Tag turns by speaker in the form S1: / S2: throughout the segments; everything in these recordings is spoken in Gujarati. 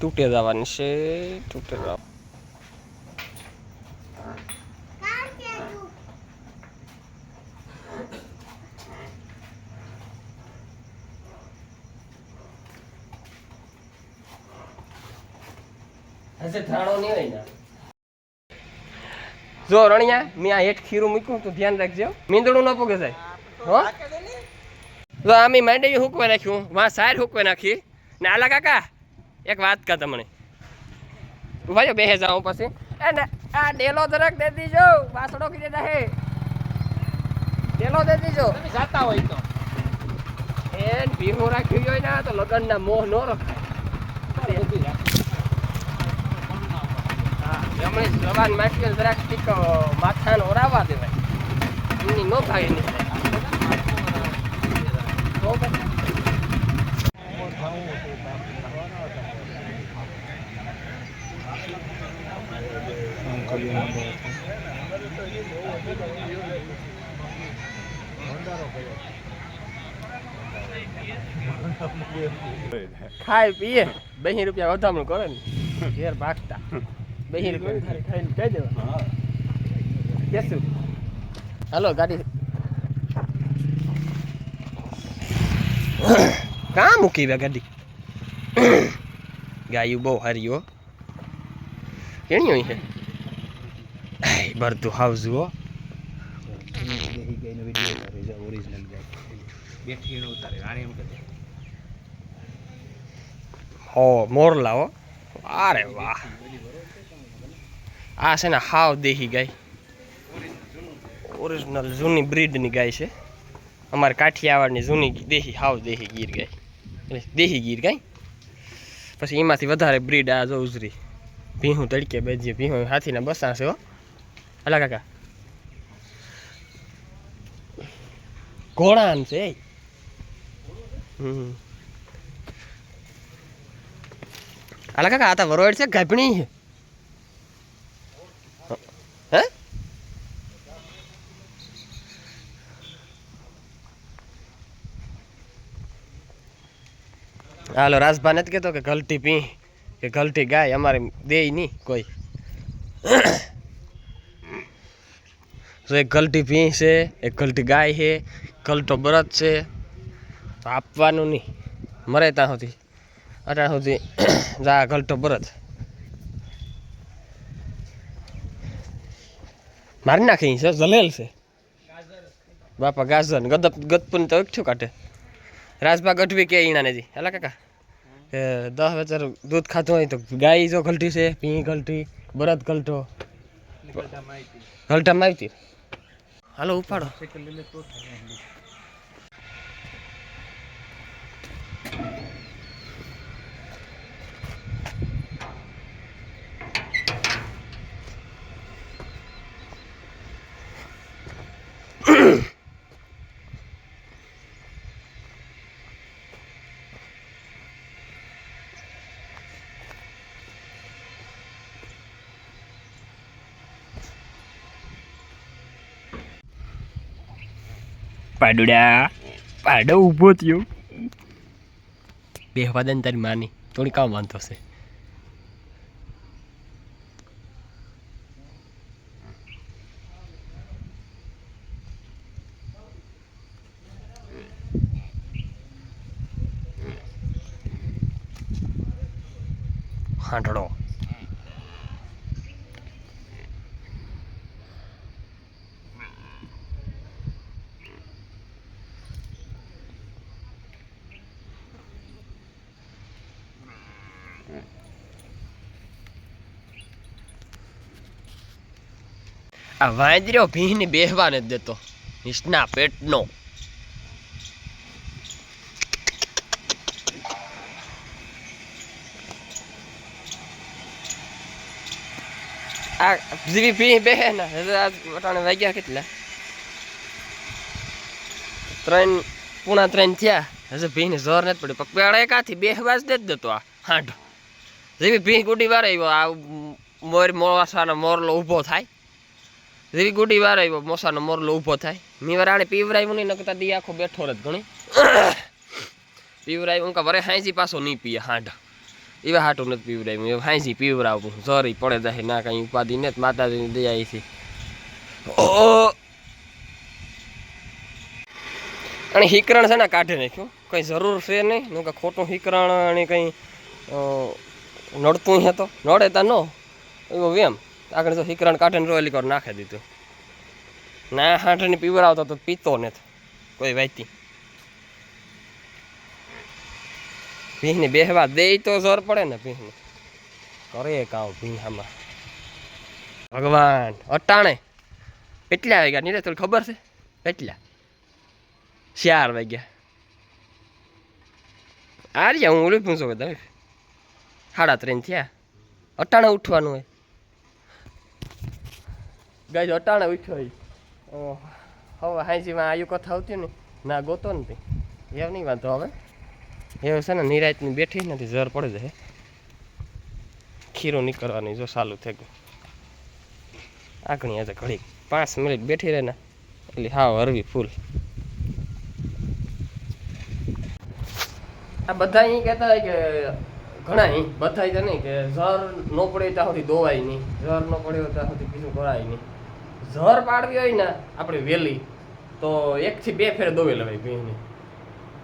S1: તૂટે જવાની છે તૂટે જવા હશે થાળો નહીં હોય ને જો રણિયા મેં આ હેઠ ખીરું મૂક્યું તો ધ્યાન રાખજો. મીંદડું ન પોગે જાય હો? તો આમે માંડવી હુકવે નાખ્યું વાં સાર હુકવે નાખી. ને આલા કાકા એક વાત કા તમને. ભાઈઓ બેહે જાઉં પછી. એ ને આ ડેલો જરાક દે દીજો વાસડો કીધે દે ડેલો દે દીજો.
S2: તમે જાતા હોય તો.
S1: એન ભીહો રાખ્યું હોય ને તો લગનના મોહ ન રખાય. જવાન માટી જરાક ટીક માથાને ઓરાવા દેવાય. એમની ન ભાગે નહીં તો ખાય, પીએ. બે રૂપિયા વધામણું કરે ને. ઘેર ભાગતા. બેસી રૂપિયા ખાઈને કહી દેવા કેશું હાલો ગાડી. કાં મૂકી બે ગાડી? ગાયું બહુ હારી કેણી હોય છે? ભરતું હાઉસ હો.
S2: મોર નો ઉતારે આને એમ કહે
S1: હો મોરલા હો. અરે વાહ. આ છે ને હાવ દેહી ગાય. ઓરિજિનલ જૂની બ્રીડની ગાય છે. અમારે કાઠિયાવાડની જૂની દેહી, હાવ દેહી ગીર ગાય. દેહી ગીર ગાય. પછી એમાંથી વધારે બ્રીડ આ જો ઉજરી. ભીહું તડકે બેજી ભીહું હાથીના બસા હો. અલા કાકા. ઘોડાન છે. હમ. અલા કાકા, આ તો વરોડ છે, ગાભણી છે. હાલો, રાજભા નથી કહેતો કે ગલટી પી, કે ગલટી ગાય, અમારે દે નહીં કોઈ. તો એક ગલટી પી છે, એક ગલટી ગાય છે ગલટો બરત છે, તો આપવાનું નહીં મરે ત્યાં સુધી. અત્યાર સુધી જા ગલટો બરત. મારી નાખી છે, જલેલ છે. બાપા ગાજર ગદપ, ગદપુન તો એકઠું કાઢે. રાજભા ગઢવી કે ઈણાને જી હેલા કાકા. કે દસ વેચર દૂધ ખાતું હોય તો ગાય જો ગલટી છે પી ગલટી બરત ગલટો. ગલટામાં આવતી હાલો ઉપાડો. પાડુડા. પાડો ઊભો થયો. બે હવા દે ને તારી માની. થોડી કામ વાંધો છે. હાંડળો. આ વાંદર્યો ભીને બેહવા નથી દેતો. નિષ્ણા પેટનો. આ જીવી ભી બેહે ને વટાણે વાગ્યા કેટલા? ત્રણ, પૂણા ત્રણ થયા. હજુ ભીને જોર નથી પડ્યું. પણ પેડા એકાથી બે વાજ દે જ દેતો આ હાંઢો. જેવી ભી ગુડી વાર આવ્યો. આ મોર મોસાનો મોરલો ઊભો થાય. જેવી ગુડી વાર આવ્યો, મોસાનો મોરલો ઊભો થાય. મી વરાણે પીવરાયું નહીં નકતા દી આખો બેઠો રત ઘણી પીવરાયું હું કા વરે હાંજી પાછો નહીં પીએ હાંઢ. એવા હાટું નથી પીવરાયું એ હાંજી પીવરાવું. જોરી પડે જાય ના કાંઈ ઉપાધિ ને માતાજીની દયા છે ઓ અને હિકરણ છે ને કાઢે નાખ્યું. કંઈ જરૂર છે નહીં નું કે ખોટું હિકરણ અને કંઈ નડતું હે તો. નડે તા નો. એવો વેમ. આગળ તો હિકરણ કાઢીને રોયલી કર નાખી દીધું. ના હાંઠને પીવડાવતો તો પીતો નથી, કોઈ વાયતી ભીંને બેહવા દે તો જોર પડે ને ભીંને કરે કાઉ ભીહામાં. ભગવાન, અટાણે. કેટલા વાગ્યા? નીરે તને ખબર છે? કેટલા? ચાર વાગ્યા. આ રહ્યા હું ઓલું પૂછો તમે સાડા ત્રણ થયા. અટાણે ઉઠવાનું હોય. ગાય અટાણે ઉઠ્યો હવે હાંજીમાં આયુ કથા આવતી ને, ના ગોતો ને એવું નહીં વાંધો હવે એવું છે ને, નિરાયતની બેઠી નથી જર પડે છે ખીરું નીકળવાની જો ચાલુ થઈ ગયું. આગળ આજે ઘડી પાંચ મિનિટ બેઠી રહે ને, એટલે હાવ હરવી ફૂલ. આ બધા અહીં કહેતા હોય કે, ઘણા અહીં બધા તો નહીં કે, ઝર ન પડે ત્યાં સુધી દોવાય નહીં, ઝર ન પડ્યો ત્યાં સુધી બીજું કરાય નહીં. ઝર પાડવી હોય ને આપણે વેલી, તો એકથી બે ફેર દોવે લેવાય ભીંની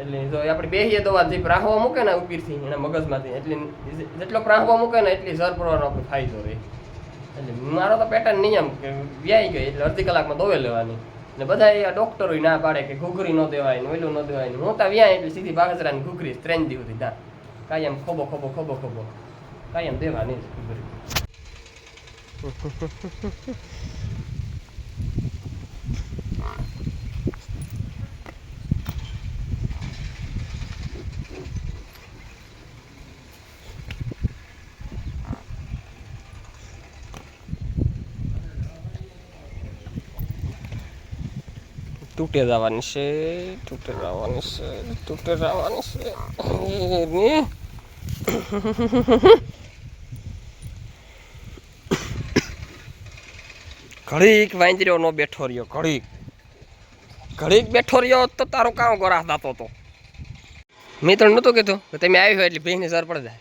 S1: એટલે જો આપણે બેહીએ દવા જે પ્રાહવા મૂકે ને ઉપરથી, એના મગજમાંથી, એટલે જેટલો પ્રાહવા મૂકે ને એટલી ઝર પડવાનો આપણે ફાયદો રહે એટલે મારો તો પેટર્ન નિયમ કે વ્યાઈ ગયો, એટલે અડધી કલાકમાં દોવે લેવાની. ને બધા ડોક્ટરો ના પાડે કે ઘૂઘરી ન દેવાય ને ઓલું ન દેવાય ને. હું તો વ્યાય એટલે સીધી બાગસરાની ઘૂઘરી, ત્રણ દી સુધી કાંઈ એમ ખોબો ખોબો ખોબો ખોબો. એમ દેવાની જ ઘૂઘરી. તૂટે જવાની છે, તૂટે જવાની છે, તૂટે જવાની છે. ઘડીક વાંદર્યો નો બેઠો રહ્યો, ઘડીક. ઘડીક બેઠો રહ્યો તો તારો કામ ગોરા દાતો તો. મેં તને નહોતું કીધું કે તમે આવી હોય એટલે ભેંસની સર પડે જાય.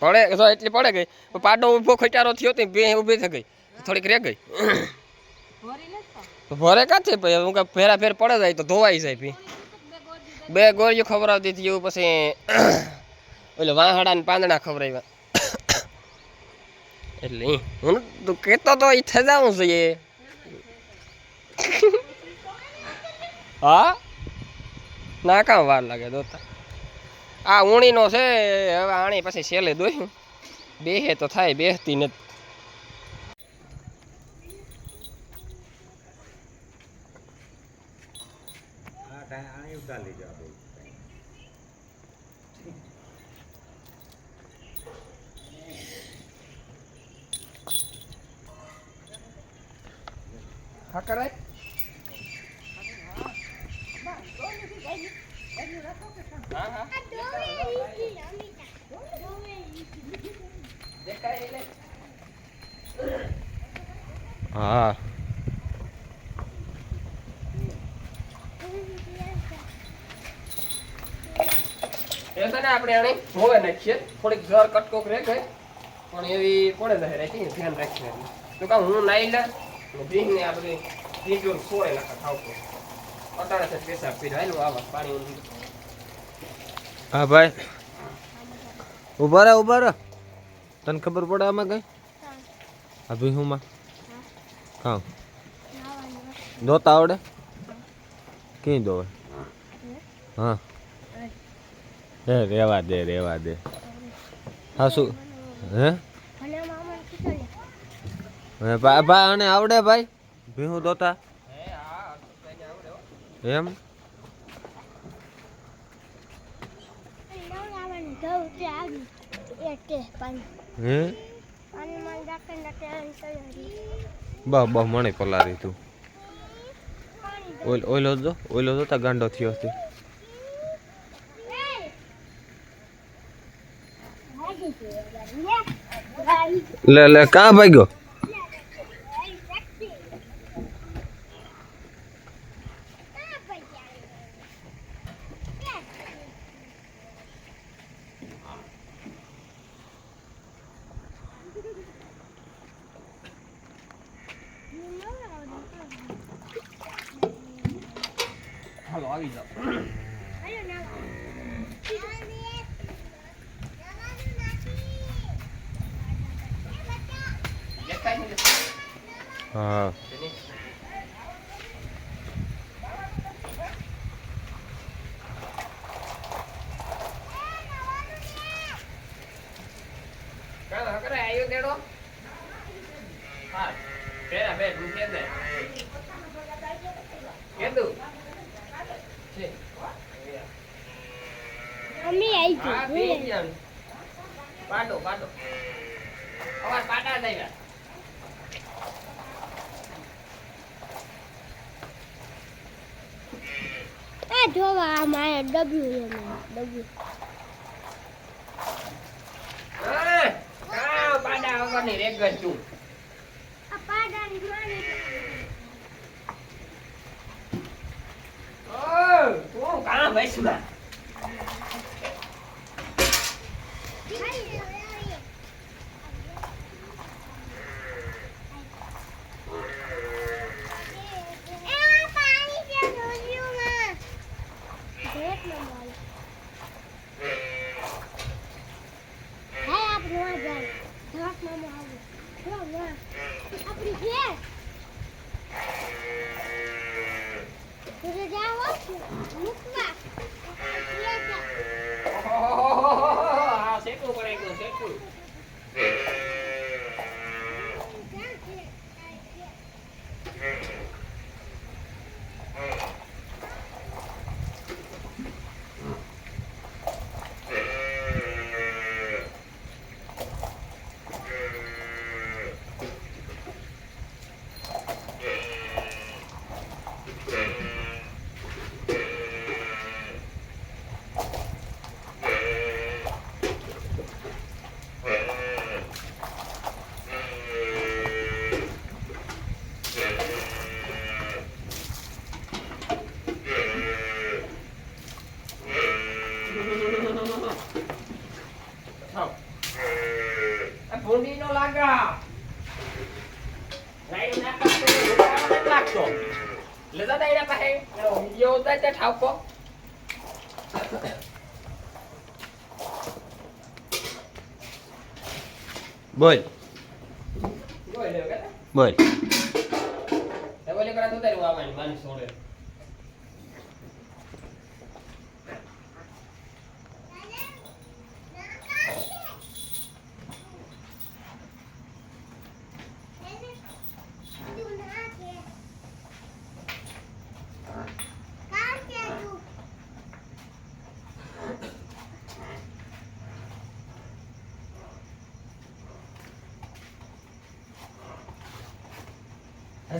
S1: પડે એટલી પડે ગઈ. પાડો ઊભો ખટારો થયો તો બે ઊભી થઈ ગઈ. થોડીક રહી ગઈ. ભરે કાંથી ભાઈ? હું કાંઈ ફેરા ફેર પડે જાય તો ધોવાઈ જાય ભી. બે ગોળીઓ ખવડાવતી હતી એવું પછી ઓલે વાહડા ને પાંદડા ખવડાવ્યા. એટલે હું તું કહેતો તો એ થઈ જવું જોઈએ. હા? ના કામ વાર લાગે દોતા. આ ઉણીનો છે, હવે આણી પછી છેલ્લે દોહ્યું. બેહે તો થાય, બેહતી નથી.
S2: ઉતારી લેજો આપણે
S1: હા કરાય. હા હા હા એ છે ને આપણે આને ધોવે નાખીએ. થોડીક જર કટકોક રહે ગઈ પણ એવી પડે જાય રાખી ધ્યાન રાખીએ તો કાં હું નાઈ લે ને ભીંને આ બધી ભીંજોર સોય નાખા ખાવતો અટાણે છે પેસા પી હાલું આવા પાણી ઊંધી
S2: હા ભાઈ. ઊભા રહે ઊભા રહે. તને ખબર પડે આમાં કઈ? અભી હું. માં હા દોતા આવડે? કઈ દોવે હા. હે, રેવા દે રેવા દે. હા, શું? હે? બા અને આવડે ભાઈ? ભીહું દોતા. એમ? હે? બા બા મને પલારી તું. ઓઈલ ઓઈલો જો ઓઈલો જોતા ગાંડો થયો છે. લે લે કા ભાગ્યો
S1: હાલો આવી જાઓ દેખાય છે?
S2: હા
S1: કાં હકરે આયો દેડો હા બે દે છે.
S3: મમ્મી
S1: પી પાડો દઈ
S3: આ જોવા આ મારે ડબ્લ્યુ ડબ્લ્યુ
S1: હા કા પાડા વગરની રેગ જ તું
S3: આ પાડાની માને
S1: ઓ તું tháo cốt. Mười. Mười.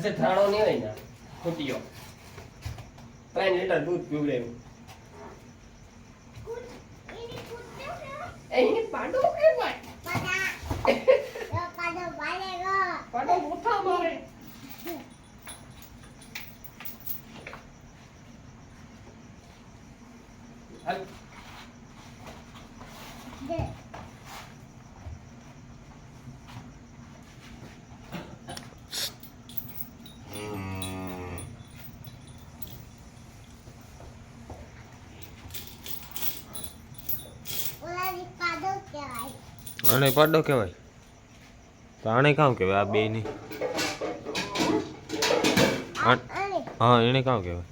S1: હશે થાણો નહીં હોય ને ખૂટીઓ ત્રણ લીટર દૂધ પીવડાવ્યું એને પાડો કહેવાય પાડો મોટા મારે. હાલ.
S2: આને પાડો કહેવાય. તો આને કામ કહેવાય, આ બે ની હા, એને કામ કહેવાય.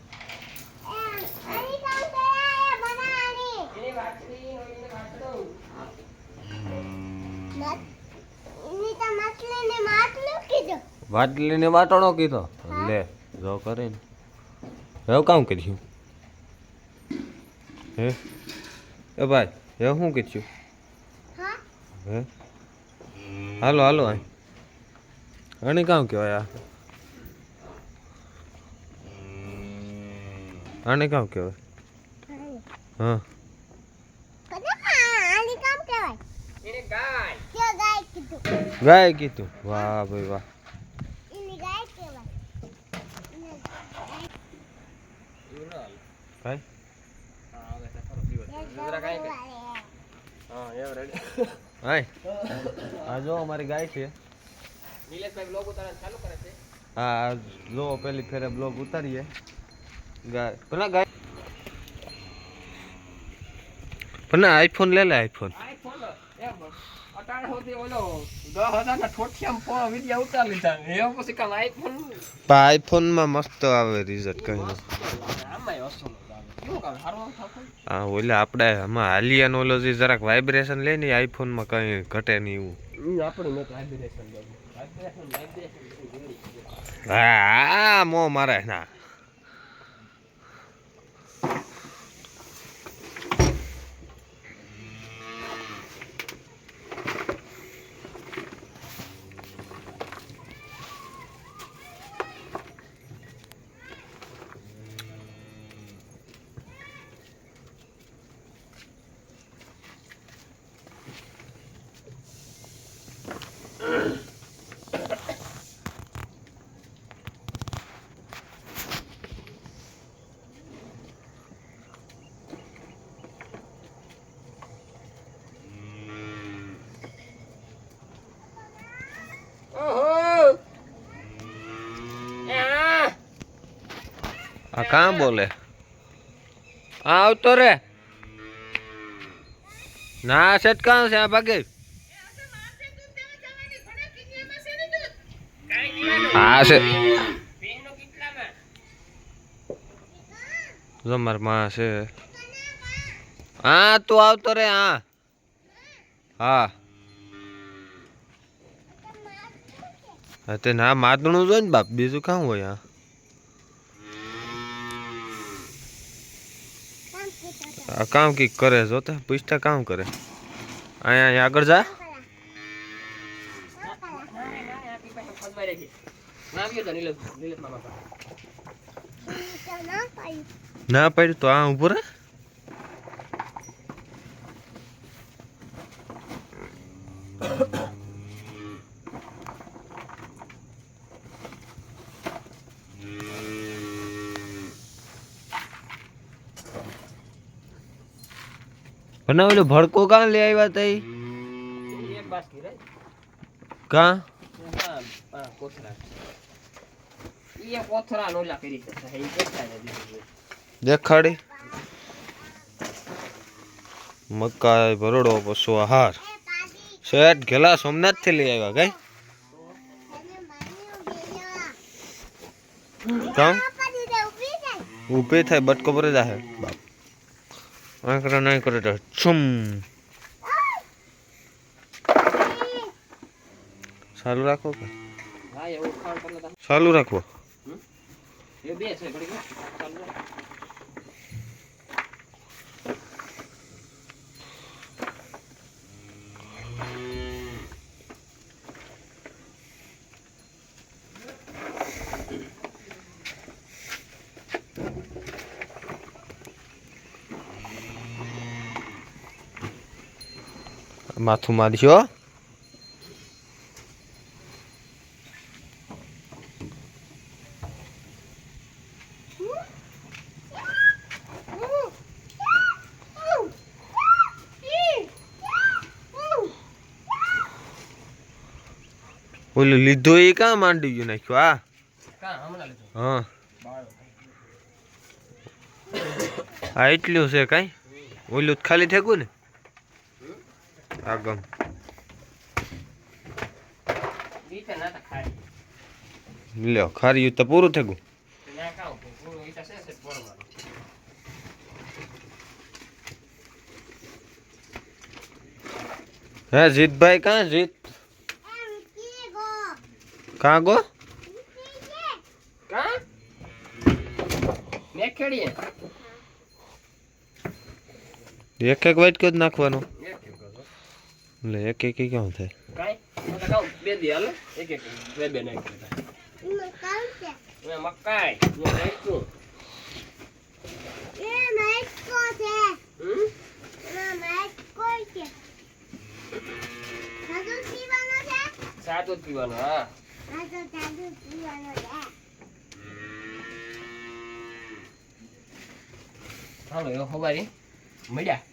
S2: વાટલીને વાટણો કીધો. લે, જો કરે ને. હવે કામ કર્યું હે? એ ભાઈ, હવે શું કર્યું હે? હાલો હાલો આને કામ કહેવાય આ. આને કામ કહેવાય. હા.
S1: ગાય
S3: કીધું.
S2: વાહ ભાઈ વાહ. કાંઈ?
S1: હા, આવે છે
S2: હાય. આ જો અમારી ગાય છે.
S1: નીલેશભાઈ બ્લોગ ઉતારવાનું ચાલુ કરે છે.
S2: હા જો પેલી ફેરે બ્લોગ ઉતારીએ. ગાય પેલા ગાય પણ આઈફોન લે લે આઈફોન
S1: આઈફોન
S2: પણ આઈફોનમાં મસ્ત આવે રિઝલ્ટ કઈ હા ઓલે આપણે આમાં હાલિયાનો ઓલો જરાક વાઇબ્રેશન લે ને આઈફોનમાં કઈ ઘટે નહીં એવું.
S1: આપણે.
S2: હા મો મારે ના
S1: ઓહો! આ!
S2: આ કાં બોલે? હા, આવતો રે. ના સેટ કાં છે? આ ભાગે. હા, છે.
S1: બેનો
S2: જો માં છે. હા, તું આવતો રે, હા. હા. હા, તે ના માતણું જોઈએ ને બાપ બીજું કાં હોય આ
S3: કામ કીધું તો.
S2: આ કામ કંઈક કરે જો તે. પૂછતા કામ કરે. અહીંયા આગળ જા.
S1: ના, પાડ્યું તો આ ફરવા રહે છે. ના આવ્યો તો નિલેશ નિલેશ મામા પાસે.
S3: ઈ તો ના પાડ્યું.
S2: ના પાડ્યું તો આ ઊભો રે બનાવેલો ભડકો કાં લઈ આવ્યા તઈ
S1: ઈ એક બાસ્કી રે.
S2: કાં
S1: હા, હા, કોથળા. ઈ એક કોથળા નો ઓલા કરી છે. ઈ કોથળા ને દીધું છે.
S2: દેખાડી મકાઈ ભરડો પશુ આહાર
S3: એ પાડી.
S2: શેઠ ઘેલા સોમનાથથી લઈ આવ્યા કઈ
S3: એને માન્યું ગેલા.
S2: કામ
S3: આ પાડી દે, ઊભી થાય.
S2: ઊભી થાય બટકો ભરે જાહે બાપ આ કરે નહીં કરે તો છુમ ચાલુ રાખો કે
S1: હા, એવું ખાવાનું કરી લેતા.
S2: ચાલુ રાખો
S1: એ બે
S2: માથું મારશો ઓલું લીધું એ કાં માંડી ગયું નાખ્યું? આ. હા. આ એટલું છે કાંઈ? ઓલું ખાલી થયું ને? આગમ લ્યો ખાર્યું તો પૂરું થયું
S1: ના ખાવ. પૂરું ઈ તો છે છે પોરવાનું.
S2: હે જીતભાઈ કાં જીત.
S3: કાં ગો
S2: કાં? એક એક વાટકો જ નાખવાનો. એટલે એક એક કેવું થાય
S1: બે દિયલ એક એક બે બે ને મકાઈ સાદો પીવાનો હા
S3: સાદો પીવાનો
S1: હાલો એવો ખબર મળ્યા